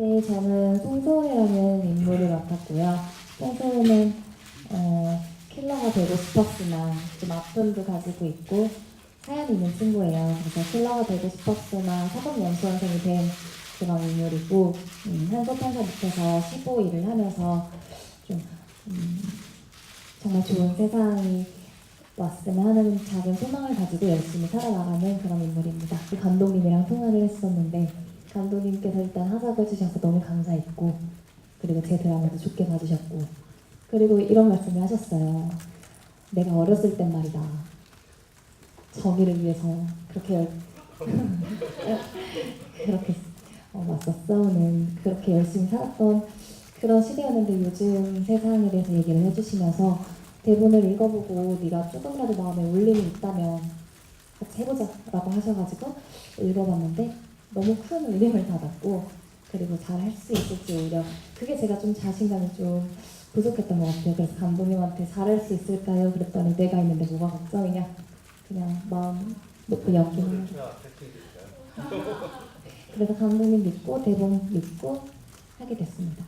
네, 저는 송소은이라는 인물을 맡았고요. 송소은은 어, 킬러가 되고 싶었으나 좀 아픔도 가지고 있고 사연이 있는 친구예요. 그래서 킬러가 되고 싶었으나 사법연수원생이 된 그런 인물이고 음, 한소판사 밑에서 15 일을 하면서 좀 음, 정말 좋은 세상이 왔으면 하는 작은 소망을 가지고 열심히 살아나가는 그런 인물입니다. 감독님이랑 통화를 했었는데 감독님께서 일단 하자고 해주셔서 너무 감사했고 그리고 제 드라마도 좋게 봐주셨고 그리고 이런 말씀을 하셨어요. 내가 어렸을 땐 말이다. 정의를 위해서 그렇게 열... 그렇게 어, 맞서 싸우는 그렇게 열심히 살았던 그런 시대였는데 요즘 세상에 대해서 얘기를 해주시면서 대본을 읽어보고 네가 조금이라도 마음에 울림이 있다면 같이 해보자라고 하셔가지고 읽어봤는데 너무 큰 울림을 받았고 그리고 잘 할 수 있을지 오히려 그게 제가 좀 자신감이 좀 부족했던 것 같아요. 그래서 감독님한테 잘할 수 있을까요? 그랬더니 내가 있는데 뭐가 걱정이냐? 그냥 마음 놓고 연기는 그래서 감독님 믿고 대본 믿고 하게 됐습니다.